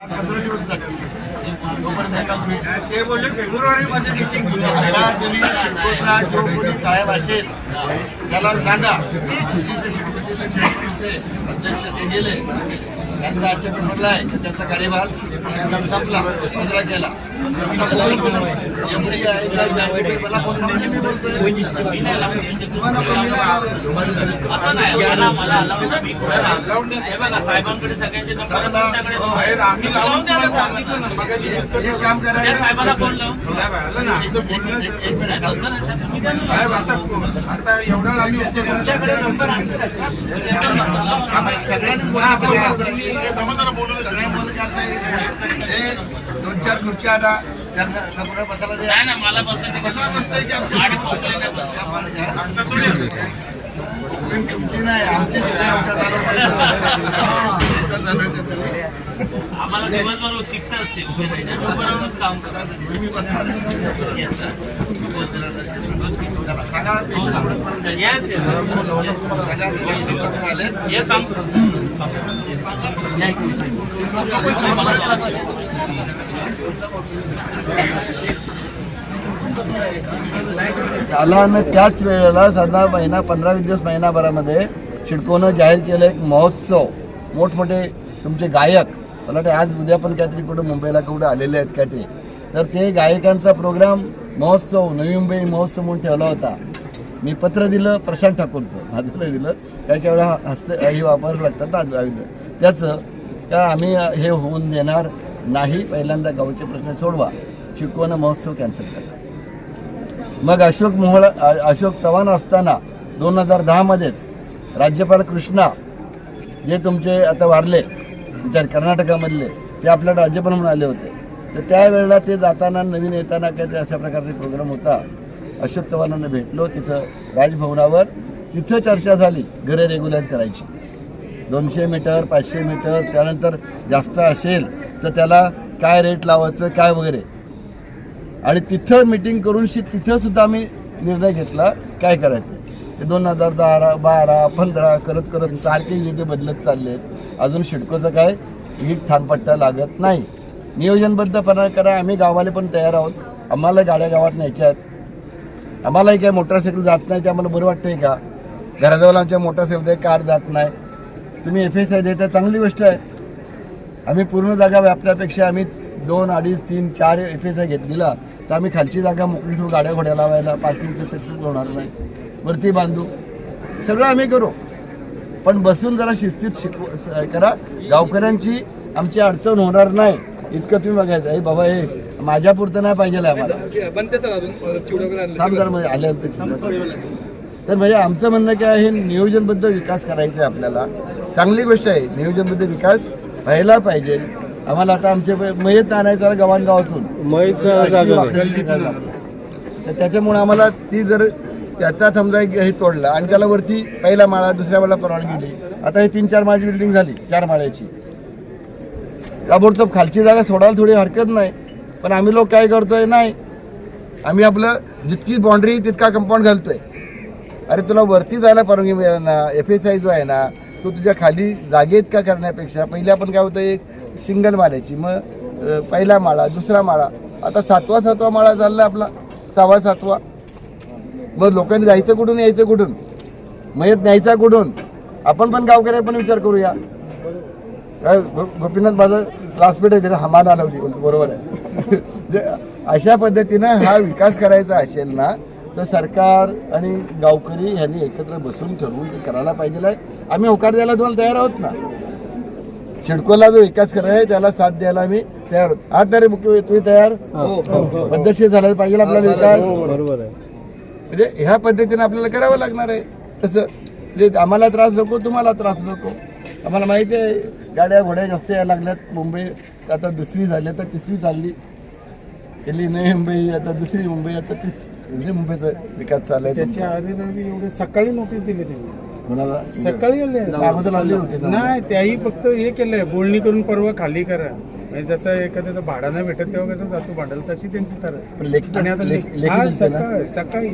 पंधरा दिवस जातील तोपर्यंत एका ते बोलले फेब्रुवारी मध्ये मिटिंग घेऊ आता तुम्ही शिडकोतला जो कोणी साहेब असेल त्याला सांगा तिथे शिडकोचे अध्यक्ष ते गेले त्यांचा आजच्या पेपरला आहे की त्यांचा कार्यभार संपला साजरा केला. आता हे साहेबांकडे सगळ्यांचे तुमच्याकडे हो, एक काम साहेब. साहेब आता आता एवढा सगळ्यांनी बोलणं करा. सगळ्यांनी बोलणं करता येईल. हे दोन चार खुर्च्या आणा त्यांना सगळं बसायला द्या नाही ना मला बसायचं बसा बसतंय की आमची? आणि कोकणी नाही बसायचं. असं थोडी कोकणी तुमची नाही आमचीच आहे, आमच्या तालुक्यात. हा, तुमच्या तालुक्यात तरी. आम्हाला दिवसभर शिक्षा असते बरोबरच काम करा तुम्ही बसा. चला, सांगा पेशंट पुढे परत जायचं. येस येस सांगा ते सुद्धा आले. हे सांगतो त्याला आणि त्याच वेळेला साधा महिना पंधरा वीस दिवस महिनाभरामध्ये शिडकोनं जाहीर केलं एक महोत्सव. मोठमोठे तुमचे गायक मला वाटतं आज उद्या पण काहीतरी कुठं मुंबईला कुठं आलेले आहेत काहीतरी. तर ते गायकांचा प्रोग्राम महोत्सव नवी मुंबई महोत्सव म्हणून ठेवला होता. मी पत्र दिलं प्रशांत ठाकूरचं. माझं दिलं. काही काही वेळा हस्त ही वापरावं लागतात ना त्याचं का आम्ही हे होऊन देणार नाही? पहिल्यांदा गावचे प्रश्न सोडवा. शिकवणं महोत्सव कॅन्सल करा. मग अशोक मोहळ अशोक चव्हाण असताना दोन हजार दहामध्येच राज्यपाल कृष्णा जे तुमचे आता वारले विचार कर्नाटकामधले ते आपल्या राज्यपाल म्हणून आले होते. तर त्यावेळेला ते जाताना नवीन येताना काहीतरी अशा प्रकारचे प्रोग्राम होता. अशोक चव्हाणांना भेटलो तिथं राजभवनावर. तिथं चर्चा झाली घरे रेग्युलाईज करायची. दोनशे मीटर पाचशे मीटर त्यानंतर जास्त असेल तर त्याला काय रेट लावायचं काय वगैरे. आणि तिथं मिटिंग करून शि तिथंसुद्धा आम्ही निर्णय घेतला काय करायचं. ते दोन हजार दहा बारा पंधरा करत करत सारखे युनिटे बदलत चालले अजून शिडकोचं काय नीट थांगपट्टा लागत नाही. नियोजनबद्धपणा करा आम्ही गावाले पण तयार आहोत. आम्हाला गाड्या गावात न्यायच्या आहेत. आम्हालाही काय मोटरसायकल जात नाही ते आम्हाला बरं वाटतंय का? घराजवळ आमच्या मोटरसायकल ते कार जात नाही. तुम्ही एफ एस आय देता चांगली गोष्ट आहे. आम्ही पूर्ण जागा व्यापल्यापेक्षा आम्ही दोन अडीच तीन चार एफ एस आय घेतलेला तर आम्ही खालची जागा मोकळी ठेवू गाड्या घोड्या लावायला पार्किंगचं तसंच होणार नाही. वरती बांधू. सगळं आम्ही करू. पण बसून जरा शिस्तीत शिकव करा. गावकऱ्यांची आमची अडचण होणार नाही. इतकं तुम्ही बघायचं. हे बाबा हे माझ्या पुरतं नाही पाहिजे आम्हाला. आल्यानंतर तर म्हणजे आमचं म्हणणं काय आहे नियोजनबद्ध विकास करायचा आहे आपल्याला. चांगली गोष्ट आहे. नियोजनबद्ध विकास व्हायला पाहिजे. आम्हाला आता आमचे मयत आणायचा गव्हाण गावातून अशी वाकडी करायला लागली. तर त्याच्यामुळे आम्हाला ती जर त्याचा समजा एक हे तोडला आणि त्याला वरती पहिला माळा दुसऱ्या माळा परवानगी दिली. आता हे तीन चार माळ्याची बिल्डिंग झाली चार माळ्याची. ताबडतोब खालची जागा सोडायला थोडी हरकत नाही. पण आम्ही लोक काय करतोय नाही. आम्ही आपलं जितकी बाउंड्री तितका कंपाऊंड घालतोय. अरे तुला वरती जायला परवानगी मिळेल ना? एफ एस आय जो आहे ना तो तुझ्या खाली जागेत का करण्यापेक्षा पहिले आपण काय होतं एक सिंगल माळ्याची मग पहिला माळा दुसरा माळा. आता सातवा सातवा माळा चालला आपला. सहावा सातवा. मग लोकांनी जायचं कुठून यायचं कुठून? मयत न्यायचा कुठून? आपण पण गावकऱ्या पण विचार करूया. काय गो- गोपीनाथ माझं क्लासमेट आहे त्याला हमान लावली बरोबर आहे. जे अशा पद्धतीनं हा विकास करायचा असेल ना तर सरकार आणि गावकरी ह्यांनी एकत्र बसून ठरवून ते करायला पाहिजे आहे. आम्ही होकार द्यायला तुम्हाला तयार आहोत ना? शिडकोला जो विकास करायचा आहे त्याला साथ द्यायला आम्ही तयार आहोत. आज तरी मुख्य तुम्ही तयार? पद्धतशीर झाला पाहिजे आपल्याला विकास. बरोबर आहे. म्हणजे ह्या पद्धतीने आपल्याला करावं लागणार आहे. तसं म्हणजे आम्हाला त्रास नको तुम्हाला त्रास नको. आम्हाला माहिती आहे गाड्या घोड्या जास्त यायला लागल्यात. मुंबई आता दुसरी झाली तर तिसरी चालली. गेली नवी मुंबई आता दुसरी मुंबई आता तीस दुसरी मुंबईचा विकास चालू आहे त्याच्या आधी एवढे सकाळी नोटीस दिली त्यांनी. कोणाला सकाळी आले अगोदर होती. नाही त्याही फक्त हे केलंय बोलणी करून परवा खाली करा म्हणजे जसं एखाद्याचं भाडा नाही भेटत तेव्हा कसं जातो भांडायला तशी त्यांची तर पण लेखी आणि आता लेखी- हा? सकाळी सकाळी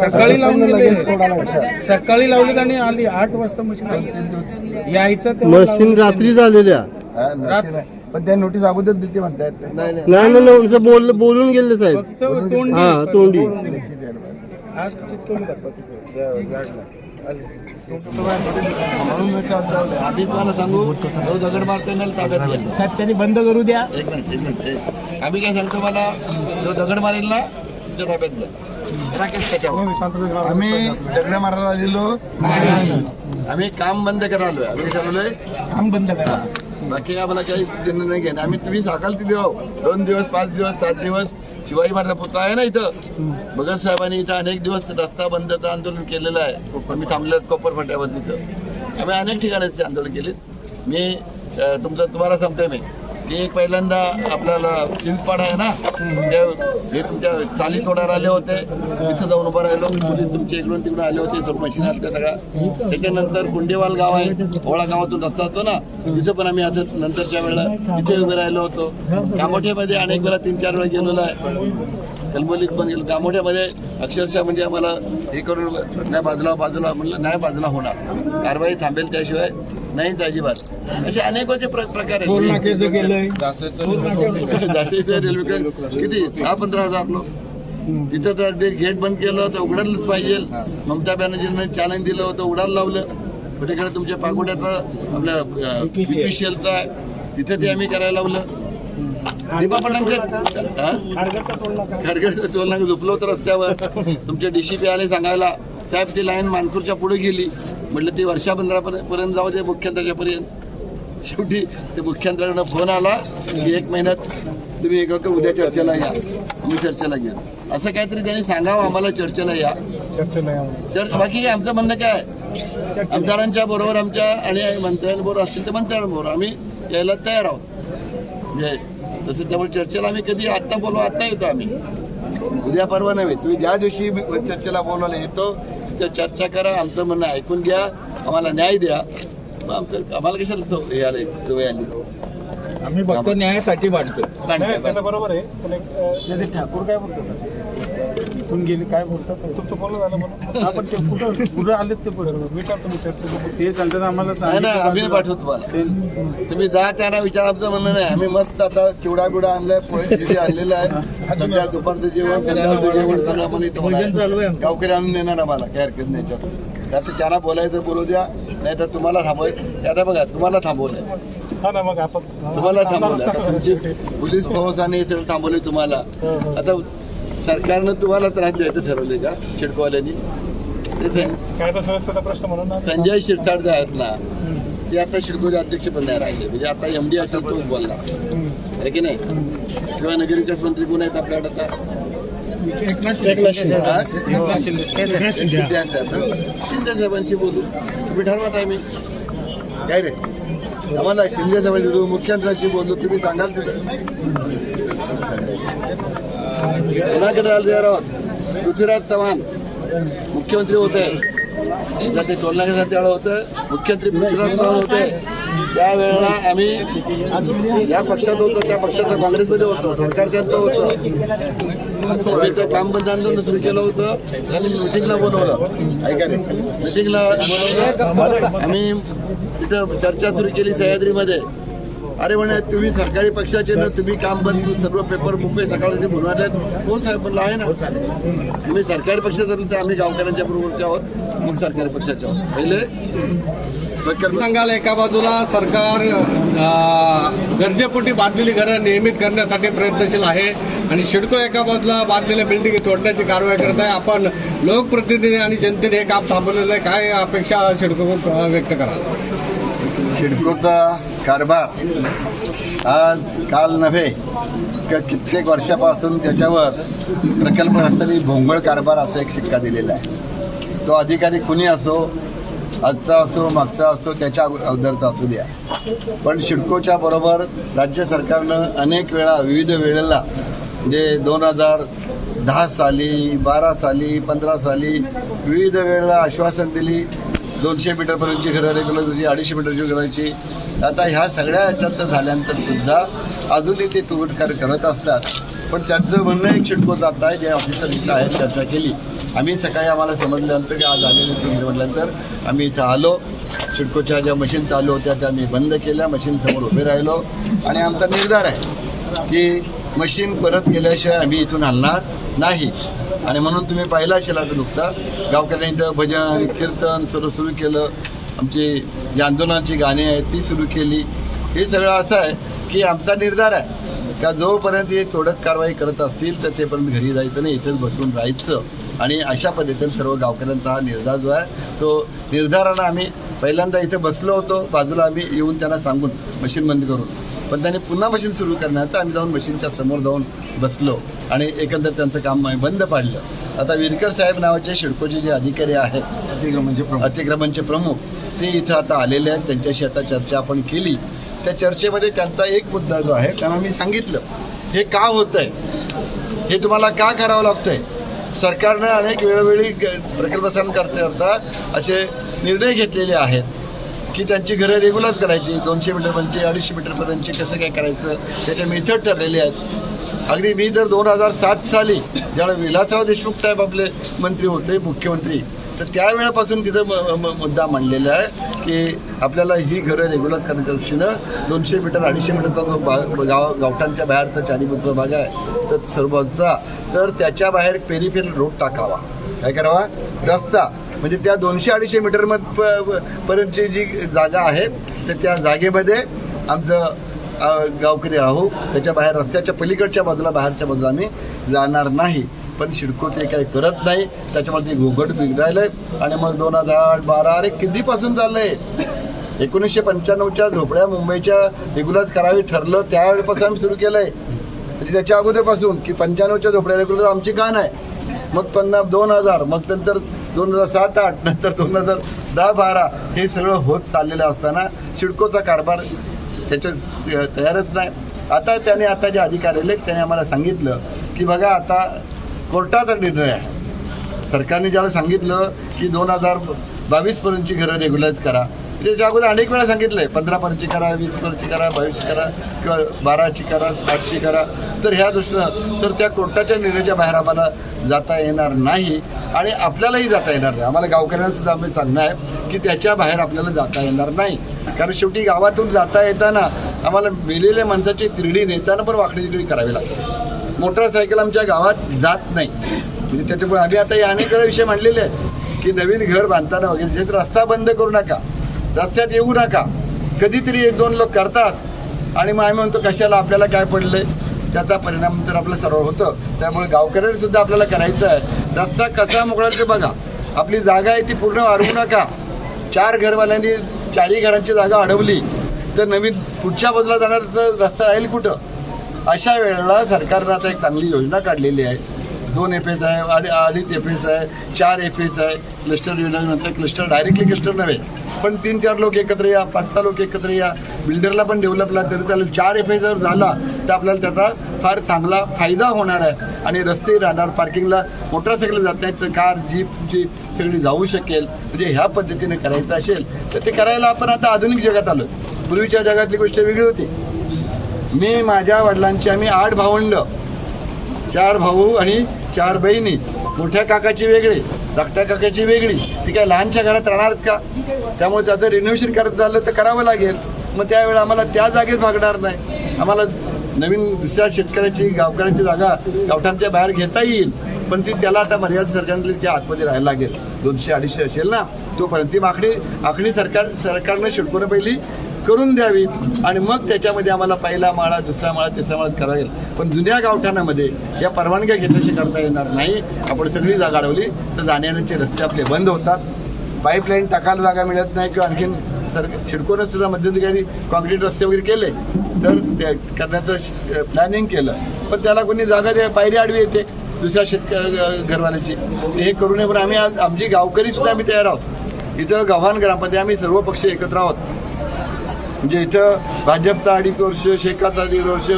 सकाळी लावून गेले सकाळी लावली आणि आली आठ वाजता मशीन आली. यायचं तेव्हा मशीन लावलं रात्री झालेल्या हा, आहे. पण त्या नोटीस अगोदर दिली म्हणतायत ते. नाही नाही नाही असं बोल बोलून गेले साहेब फक्त तोंडी हा तोंडी. आज चिटकवून दाखवा तिथे या- यार्डला. आले. म्हणून मी काय म्हणतो, आधी तुम्हाला सांगू जो दगड मारतोय ना ताब्यात घ्या. साहेब त्यांनी बंद करू द्या. एक मिनिट एक मिनिट एक. आम्ही काय सांगतो मला जो दगड मारेल ना तुझ्या ताब्यात घ्या आम्ही दगड मारायला आलेलो. आम्ही काम बंद करायला. आलोय आम्ही ठरवलंय काम बंद करा. बाकी आम्हाला काही देणं नाही घेणं. आम्ही तुम्ही सांगाल तिथे आहो. दोन दिवस पाच दिवस सात दिवस. शिवाजी महाराज पुतळा आहे ना इथं? भगत साहेबांनी इथं अनेक दिवस रस्ता बंदचं आंदोलन केलेलं आहे. मी थांबलो कोपर फाट्यावर तिथं आम्ही अनेक ठिकाणी आंदोलन केले मी तुमचं तुम्हाला सांगतोय मी. की एक पहिल्यांदा आपल्याला चिंचपाड आहे ना त्या हे तुमच्या चाली तोडायला आले होते. तिथं जाऊन उभं राहिलो. पोलीस तुमचे इकडून तिकडून आले होते. सर्व मशीन आले त्या सगळ्या त्याच्यानंतर गुंडेवाल गाव आहे. ओळा गावातून रस्ता होतो ना तिथं पण आम्ही असं नंतरच्या वेळेला तिथे उभे राहिलो होतो. कामोठ्यामध्ये अनेक वेळा तीन चार वेळा गेलेलो आहे. कलबोलीत पण गेलो. कामोठ्यामध्ये अक्षरशः म्हणजे आम्हाला हे करून नाही बाजूला बाजूला म्हणलं नाही बाजूला होणार. कारवाई थांबेल त्याशिवाय. नाहीच अजिबात. असे अनेक असे प्र- प्रकार आहेत. जास्तीचं रेल्वे किती? दहा पंधरा हजार लोक. तिथं तर ते गेट बंद केलं होतं उघडायलाच पाहिजे. ममता बॅनर्जीने चॅलेंज दिलं होतं उघडायला लावलं. पलीकडे तुमच्या पागोड्याचं आपल्या बीपीसीएलचं आहे. तिथं ते आम्ही करायला लावलं. खडगडचं टोल नाका झोपलो होतं रस्त्यावर. तुमचे डीसीपी आले सांगायला. साहेब ती लाईन मानपूरच्या पुढे गेली. म्हटलं ती वर्षा पर्यंत जाऊ दे मुख्यमंत्र्याच्या पर्यंत शेवटी ते मुख्यमंत्र्यांना फोन आला की एक महिन्यात तुम्ही एक करतो उद्या चर्चेला या. आम्ही चर्चेला घ्या असं काहीतरी त्यांनी सांगावं आम्हाला चर्चेला या. चर्च बाकी काय आमचं म्हणणं काय? आमदारांच्या बरोबर आमच्या आणि मंत्र्यांबरोबर असतील तर मंत्र्यांबरोबर आम्ही यायला तयार आहोत. म्हणजे तसं त्यामुळे चर्चेला आम्ही कधी आत्ता बोलवा आत्ता येतो आम्ही. उद्या परवा नव्हे. तुम्ही ज्या दिवशी चर्चेला बोलवलं येतो तिथं चर्चा करा आमचं म्हणणं ऐकून घ्या आम्हाला न्याय द्या. मग आमचं आम्हाला कशाला हे आलंय सवय आली. आम्ही फक्त न्यायासाठी बस. बरोबर आहे. ठाकूर काय बोलतात? इथून गेले काय बोलतात? तुमचं बोलणं झालं म्हणून. आपण ते कुठं कुठं आलेत ते बरोबर विचारतो विचारतो ते सांगतात आम्हाला नाही ना सांगितलं आम्ही. पाठवतो तुम्हाला. ते- तुम्ही जा त्यांना विचार आमचं म्हणणं नाही. आम्ही मस्त आता चिवडा बिवडा आणलाय पोहे जिथे आणलेलं आहे. सध्या दुपारचं जेवण संध्याकाळचं जेवण सगळं आपण इथं होणार आहे. गावकरी आणून देणार आम्हाला काय हरकत नाही याच्यात. त्याचं त्यांना बोलायचं बोलू द्या. नाही तर तुम्हाला थांबवाय ते आता बघा तुम्हाला थांबवलंय. हा ना मग आपण तुम्हाला थांबवलं आता तुमची पोलीस फौज आणि हे सगळं थांबवले तुम्हाला. आता सरकारनं तुम्हाला त्रास द्यायचं ठरवले का शिडकोवाल्यांनी? संजय शिरसाट जे आहेत ना ते आता शिडकोचे अध्यक्ष पण नाही राहिले. म्हणजे आता एमडी असेल तोच बोलला. आहे की नाही? किंवा नगरविकास मंत्री कोण आहेत आपल्याकडे आता? शिंदे. आहेत आता. शिंदे साहेबांशी बोलू. तुम्ही ठरवत आहे मी काय रे? आम्हाला शिंदे साहेबांशी बोलू मुख्यमंत्र्यांशी बोलू तुम्ही सांगाल तिथं. कोणाकडे आले आहोत पृथ्वीराज चव्हाण मुख्यमंत्री होते. एकदा ते आलं त्यावेळेला होतं मुख्यमंत्री पृथ्वीराज चव्हाण होते. त्यावेळेला आम्ही या पक्षात होतो त्या पक्षात काँग्रेसमध्ये होतो. सरकार त्यांचं होतं. आम्ही ते काम बंद आंदोलन सुरू केलं होतं. आणि मिटिंगला बोलवलं. ऐका रे. मिटिंगला बोलवलं. आम्ही तिथं चर्चा सुरू केली सह्याद्रीमध्ये. अरे म्हणे तुम्ही सरकारी पक्षाचे ना तुम्ही काम बंद सर्व पेपर मुंबई सकाळी बनवायला हो साहेब म्हणलं आहे ना. तुम्ही सरकारी पक्षाचे तर आम्ही गावकऱ्यांच्या बरोबरचे आहोत मग सरकारी पक्षाचे आहोत. पहिले सांगाल एका बाजूला सरकार गरजेपोटी बांधलेली घरं नियमित करण्यासाठी प्रयत्नशील आहे आणि शिडको एका बाजूला बांधलेल्या बिल्डिंग तोडण्याची कारवाई करत आहे. आपण लोकप्रतिनिधी आणि जनतेने हे काम थांबवलेलं आहे. काय अपेक्षा शिडको व्यक्त कराल? सिडकोचा कारभार आज काल नव्हे का कित्येक वर्षापासून त्याच्यावर प्रकल्प असताना भोंगळ कारभार असा एक शिक्का दिलेला आहे. तो अधिकारी कुणी असो आजचा असो मागचा असो त्याच्या अगोदरचा असू द्या. पण शिडकोच्या बरोबर राज्य सरकारनं अनेक वेळा विविध वेळेला म्हणजे दोन हजार दहा साली बारा साली पंधरा साली विविध वेळेला आश्वासन दिली दोनशे मीटरपर्यंतची घरं रेगुलर होती अडीचशे मीटरची करायची आता ह्या सगळ्या ह्याच्यात झाल्यानंतर सुद्धा अजूनही ते तुरटकार करत असतात. पण त्यांचं म्हणणं एक शिटको जात आहे जे ऑफिसर इथं आहेत चर्चा केली. आम्ही सकाळी आम्हाला समजल्यानंतर की आज आलेले तुम्ही म्हटल्यानंतर आम्ही इथं आलो. सिडकोच्या ज्या मशीन चालू होत्या त्या आम्ही बंद केल्या. मशीनसमोर उभे राहिलो. आणि आमचा निर्धार आहे की मशीन परत गेल्याशिवाय आम्ही इथून हलणार नाही. आणि म्हणून तुम्ही पाहिला असेल आता नुकता गावकऱ्यांनी इथं भजन कीर्तन सर्व सुरू केलं. आमची जी आंदोलनाची गाणी आहेत ती सुरू केली. हे सगळं असं आहे की आमचा निर्धार आहे का जोपर्यंत हे तोडक कारवाई करत असतील तर तेपर्यंत घरी जायचं नाही इथेच बसून राहायचं. आणि अशा पद्धतीने सर्व गावकऱ्यांचा हा निर्धार जो आहे तो निर्धारानं आम्ही पहिल्यांदा इथे बसलो होतो बाजूला आम्ही येऊन त्यांना सांगून मशीन बंद करून. पण त्यांनी पुन्हा मशीन सुरू करण्याचं आम्ही जाऊन मशीनच्या समोर जाऊन बसलो आणि एकंदर त्यांचं काम आम्ही बंद पाडलं. आता विरकर साहेब नावाचे शिडकोचे जे अधिकारी आहेत अतिक्रमणचे अतिक्रमणचे प्रमुख ते इथं आता आलेले आहेत. त्यांच्याशी आता चर्चा आपण केली. त्या चर्चेमध्ये त्यांचा एक मुद्दा जो आहे त्यांना मी सांगितलं. हे का होत आहे हे तुम्हाला का करावं लागतंय? सरकारनं अनेक वेळोवेळी ग- प्रकल्प करता असे निर्णय घेतलेले आहेत की त्यांची घरं रेग्युलर करायची दोनशे मीटरपर्यंतची अडीचशे मीटरपर्यंतची कसं काय करायचं त्याच्या मेथड ठरलेले आहेत. अगदी मी तर दोन हजार सात साली ज्यावेळेला विलासराव देशमुख साहेब आपले मंत्री होते मुख्यमंत्री तर त्यावेळेपासून तिथं म- म- मुद्दा मांडलेला आहे की आपल्याला ही घरं रेग्युलर करण्याच्या दृष्टीनं दोनशे मीटर अडीचशे मीटरचा जो बा गाव गावठांच्या बाहेरचा चारी बाजूचा भाग आहे तर सर्व तर त्याच्या बाहेर पेरिफेरल रोड टाकावा. काय करावा? रस्ता. म्हणजे त्या दोनशे अडीचशे मीटर मध प- पर्यंतची जी जागा आहे तर त्या जागेमध्ये आमचं गावकरी राहू त्याच्या बाहेर रस्त्याच्या पलीकडच्या बाजूला बाहेरच्या बाजूला आम्ही जाणार नाही. पण शिडको ते काही करत नाही. त्याच्यामध्ये ते घोगट बिघडायलंय. आणि मग दोन हजार आठ बारा अरे कितीपासून चाललंय? एकोणीसशे पंच्याण्णवच्या झोपड्या मुंबईच्या रेग्युलर करावी ठरलं त्यावेळेपासून आम्ही सुरू केलंय. म्हणजे त्याच्या अगोदरपासून की पंच्याण्णवच्या झोपड्या रेग्युलर आमची का नाही? मग पन्नास दोन हजार मग नंतर दोन हजार सात आठ नंतर दोन हजार दहा बारा हे सगळं होत चाललेलं असताना सिडकोचा कारभार त्याच्यात तयारच नाही. आता त्याने आता जे अधिकारी आले त्याने आम्हाला सांगितलं की बघा आता कोर्टाचा निर्णय आहे. सरकारने ज्याला सांगितलं की दोन हजार बावीसपर्यंतची घरं रेग्युलाइज करा म्हणजे त्याच्या अगोदर अनेक वेळा सांगितलं आहे पंधरापर्यंतची करा वीसपर्यंतची करा बावीसची करा किंवा बाराची करा आठची करा. तर ह्या दृष्टीनं तर त्या कोर्टाच्या निर्णयाच्या बाहेर आम्हाला जाता येणार नाही आणि आपल्यालाही जाता येणार नाही. आम्हाला गावकऱ्यांनासुद्धा आम्ही सांगणं आहे की त्याच्या बाहेर आपल्याला जाता येणार नाही. कारण शेवटी गावातून जाता येताना आम्हाला मेलेल्या माणसाची तिरडी नेताना पण वाकडी तिकडी करावी लागते. मोटरसायकल आमच्या गावात जात नाही. म्हणजे त्याच्यामुळे आम्ही आता या अनेक विषय मांडलेले आहेत की नवीन घर बांधताना वगैरे जे रस्ता बंद करू नका रस्त्यात येऊ नका. कधीतरी एक दोन लोक करतात. आणि मग आम्ही म्हणतो कशाला आपल्याला काय पडलंय? त्याचा परिणाम तर आपलं सर्व होतं. त्यामुळे गावकऱ्यांनी सुद्धा आपल्याला करायचं आहे. रस्ता कसा मोकळा ते बघा. आपली जागा आहे ती पूर्ण वाढवू नका. चार घरवाल्यांनी चारही घरांची जागा अडवली तर नवीन पुढच्या बाजूला जाणारा रस्ता राहील कुठं? अशा वेळेला सरकारनं आता एक चांगली योजना काढलेली आहे. दोन एफ एस आहे अडी अडीच एफ एस आहे चार एफ एस आहे. क्लस्टर योजनेनंतर क्लस्टर डायरेक्टली क्लस्टर नव्हे पण तीन चार लोक एकत्र या पाच सहा लोक एकत्र या. बिल्डरला पण डेव्हलपला तरी चालेल. चार एफ एस जर झाला तर आपल्याला त्याचा फार चांगला फायदा होणार आहे. आणि रस्ते राहणार पार्किंगला मोटरसायकल जात नाहीत तर कार जीप जी सगळी जाऊ शकेल. म्हणजे ह्या पद्धतीने करायचं असेल तर ते करायला आपण आता आधुनिक जगात आलो पूर्वीच्या जगातली गोष्ट वेगळी होती. मी माझ्या वडिलांची आम्ही आठ भावंड. चार भाऊ आणि चार बहिणी. मोठ्या काकाची वेगळी धाकट्या काकाची वेगळी. ती काय लहानशा घरात राहणार का? त्यामुळे त्याचं रिनोव्हेशन करत झालं तर करावं लागेल. मग त्यावेळेला आम्हाला त्या जागेत भागणार नाही. आम्हाला नवीन दुसऱ्या शेतकऱ्याची गावकऱ्याची जागा गावठांच्या बाहेर घेता येईल. पण ती त्याला आता मर्यादित सरकारने त्या आतमध्ये राहायला लागेल. दोनशे अडीचशे असेल ना तोपर्यंत ती मागणी आखणी सरकार सरकारने शिडकोनं पहिली करून द्यावी. आणि मग त्याच्यामध्ये आम्हाला पहिला माळा दुसरा माळा तिसरा माळा करावा येईल पण जुन्या गावठाणामध्ये या परवानग्या घेतल्याशी करता येणार नाही. आपण सगळी जागा अडवली तर जाण्याचे रस्ते आपले बंद होतात. पाईपलाईन टाकायला जागा मिळत नाही किंवा आणखीन सर शिडकोनं सुद्धा मध्यंतरी कॉन्क्रीट रस्ते वगैरे केले. तर ते करण्याचं प्लॅनिंग केलं. पण त्याला कोणी जागा द्या पायरी आडवी येते दुसऱ्या शेतकऱ्या घरवाल्याची. हे करू नये पण आम्ही आज आमची गावकरी सुद्धा आम्ही तयार आहोत. इथं गव्हाण ग्रामपंचायत आम्ही सर्व पक्ष एकत्र आहोत. म्हणजे इथं भाजपचा अडीच वर्ष शेकाचा दीड वर्ष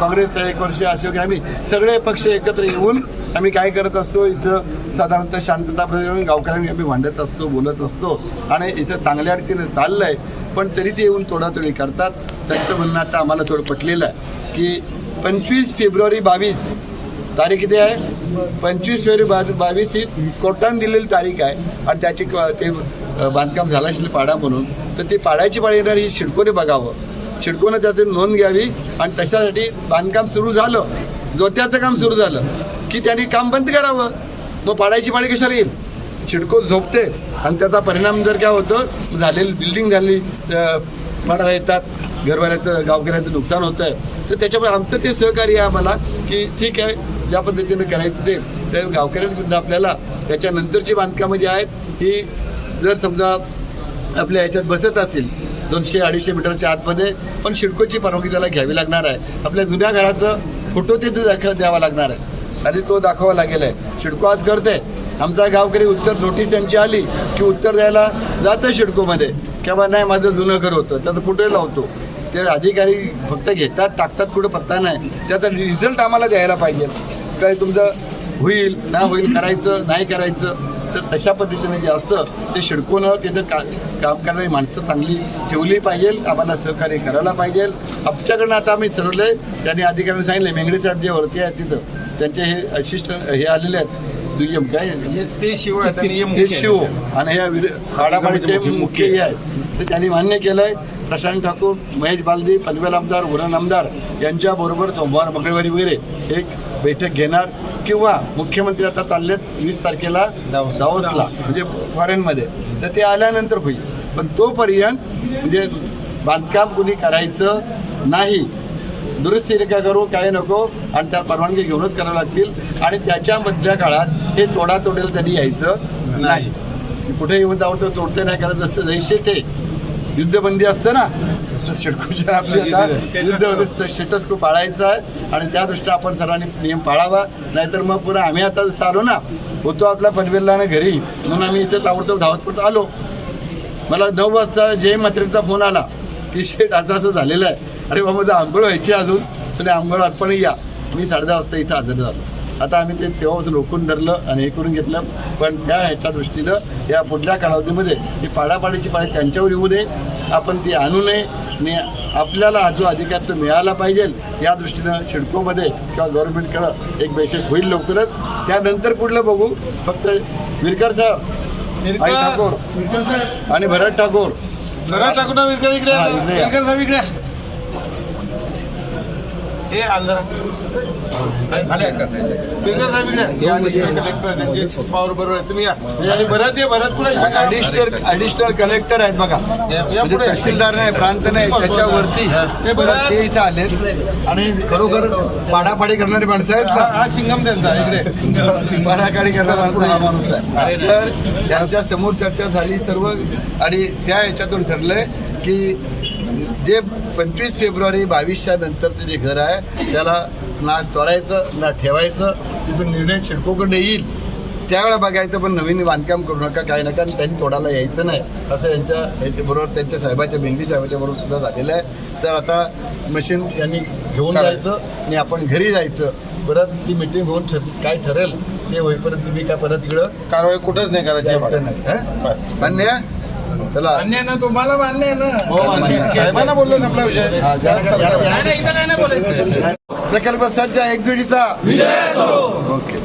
काँग्रेसचा एक वर्ष असे वगैरे आम्ही सगळे पक्ष एकत्र येऊन आम्ही काय करत असतो इथं साधारणतः शांतता प्रकारे गावकऱ्यांनी आम्ही भांडत असतो बोलत असतो आणि इथं चांगल्या रीतीने चाललंय. पण तरी ते येऊन तोडातोडी करतात. त्यांचं म्हणणं आता आम्हाला थोडं पटलेलं आहे की पंचवीस फेब्रुवारी बावीस तारीख किती आहे? पंचवीस फेब्रुवारी बा- बावीस ही कोर्टाने दिलेली तारीख आहे. आणि त्याची ते बांधकाम झालं असेल पाडा म्हणून तर ती पाडायची पाळी येणार ही शिडकोने बघावं. शिडकोनं त्याची नोंद घ्यावी आणि तशासाठी बांधकाम सुरू झालं. जोत्याचं काम सुरू झालं. की त्यांनी काम बंद करावं. मग पाडायची पाळी कशाला येईल? शिडको झोपते आणि त्याचा परिणाम जर काय होतं झालेली बिल्डिंग झाली पाडा येतात घरवाल्याचं गावकऱ्याचं नुकसान होतं आहे तर त्याच्यामुळे आमचं ते सहकार्य आहे आम्हाला की ठीक आहे ज्या पद्धतीने करायचं ते. त्या गावकऱ्यांनी सुद्धा आपल्याला त्याच्यानंतरची बांधकामं जी आहेत ही जर समजा आपल्या ह्याच्यात बसत असतील दोनशे अडीचशे मीटरच्या आतमध्ये पण शिडकोची परवानगी त्याला घ्यावी लागणार आहे. आपल्या जुन्या घराचं फोटो तिथे दाखल द्यावा लागणार आहे. आणि तो दाखवावा लागेल आहे शिडको आज करते. आमचा गावकरी उत्तर नोटीस त्यांची आली की उत्तर द्यायला जातं शिडकोमध्ये. किंवा नाही माझं जुनं घर होतं. त्याचं कुठे लावतो? ते अधिकारी फक्त घेतात टाकतात कुठं पत्ता नाही. त्याचा रिझल्ट आम्हाला द्यायला पाहिजे. काय तुमचं होईल ना होईल करायचं नाही करायचं? तर तशा पद्धतीने जे असतं ते शिडकून तिथं का काम करणारी माणसं चांगली ठेवली पाहिजे आम्हाला सहकार्य करायला पाहिजे. आमच्याकडनं आता आम्ही ठरवलंय त्यांनी अधिकाऱ्यांनी सांगितले मेंगडे साहेब जे वरती आहेत तिथं त्यांचे हे अशिष्ट हे आलेले आहेत. दुय्यम काय? ते शिव हे हे मुख्य शिव. आणि ह्या आडापाडीचे मुख्य हे आहेत. तर त्यांनी मान्य केलंय प्रशांत ठाकूर महेश बालदी पनवेल आमदार उरण आमदार यांच्या बरोबर सोमवार मंगळवारी वगैरे एक बैठक घेणार किंवा मुख्यमंत्री आता चाललेत वीस तारखेला दावसला म्हणजे फॉरेनमध्ये तर ते आल्यानंतर होईल. पण तोपर्यंत म्हणजे बांधकाम कुणी करायचं नाही दुरुस्ती रेखा करू काय नको आणि त्या परवानगी घेऊनच करावं लागतील. आणि त्याच्या मधल्या काळात हे तोडातोडेल त्यांनी यायचं नाही. कुठे येऊन जावं तर तोडते नाही करत जसं जैसे ते युद्धबंदी असतं ना तसं शिडकोच्या आपली आता. युद्धबंदी स्टेटस को पाळायचं आहे. आणि त्या दृष्ट्या आपण सर्वांनी नियम पाळावा. नाहीतर मग पुन्हा आम्ही आता जसं आलो ना. होतो आपला पनवेलला ना घरी. म्हणून आम्ही इथे ताबडतोब धावत पडत आलो. मला नऊ वाजता जय मात्रेचा फोन आला. की शेट असं असं झालेलं आहे. अरे बाबा माझं आंघोळ व्हायची अजून. तुम्ही आंघोळ अर्पण या मी साडेदहा वाजता इथं हजर झालो. आता आम्ही ते तेव्हापासून रोखून धरलं आणि हे करून घेतलं. पण त्या ह्याच्या दृष्टीनं या पुढल्या कालावधीमध्ये ही पाडापाडीची पाळी त्यांच्यावर येऊ नये आपण ती आणू नये आणि आपल्याला हा जो अधिकार तो मिळाला पाहिजे या दृष्टीनं शिडकोमध्ये किंवा गव्हर्नमेंटकडं एक बैठक होईल लवकरच. त्यानंतर पुढलं बघू. फक्त विरकर साहेब ठाकूर आणि भरत ठाकूर. ना विरकर इकडे हा, इकडे या. विरकर साहेब इकडे हे आंध्र विरकर साहेब इकडे हे additional collector त्यांचे पावर बरोबर तुम्ही आणि ऍडिशनल ऍडिशनल कलेक्टर आहेत बघा. म्हणजे. तहसीलदार नाही प्रांत नाही त्याच्यावरती हे. ते इथं आलेत. आणि खरोखर पाडापाडी करणारी माणसं आहेत हा हा शिंगम त्यांचा इकडे. पाडाकाडी करणारा माणूस हा माणूस आहे. तर त्यांच्यासमोर चर्चा झाली सर्व. आणि त्या ह्याच्यातून ठरलंय की जे पंचवीस फेब्रुवारी बावीसच्या नंतरचं जे घर आहे त्याला ना तोडायचं ना ठेवायचं तिथून निर्णय शिडकोकडे येईल. त्यावेळेला बघायचं पण नवीन बांधकाम करू नका काय नका आणि त्यांनी तोडायला यायचं नाही. असं यांच्या यांच्याबरोबर त्यांच्या साहेबाच्या मेंढी साहेबाच्या बरोबर सुद्धा झालेलं आहे. तर आता मशीन यांनी घेऊन जायचं आणि आपण घरी जायचं. परत ती मिटिंग होऊन ठर काय ठरेल ते होईपर्यंत तुम्ही काय परत इकडं कारवाई कुठंच नाही करायची? मान्य चला. अन्याय ना तुम्हाला मान्य आहे ना. हो. साहेबांना बोललो ना आपला विषय. ज्या- ज्या- नाही, नाही, इथं काय नाही बोलायचं. प्रकल्प सज्ज एकजुटीचा. ओके.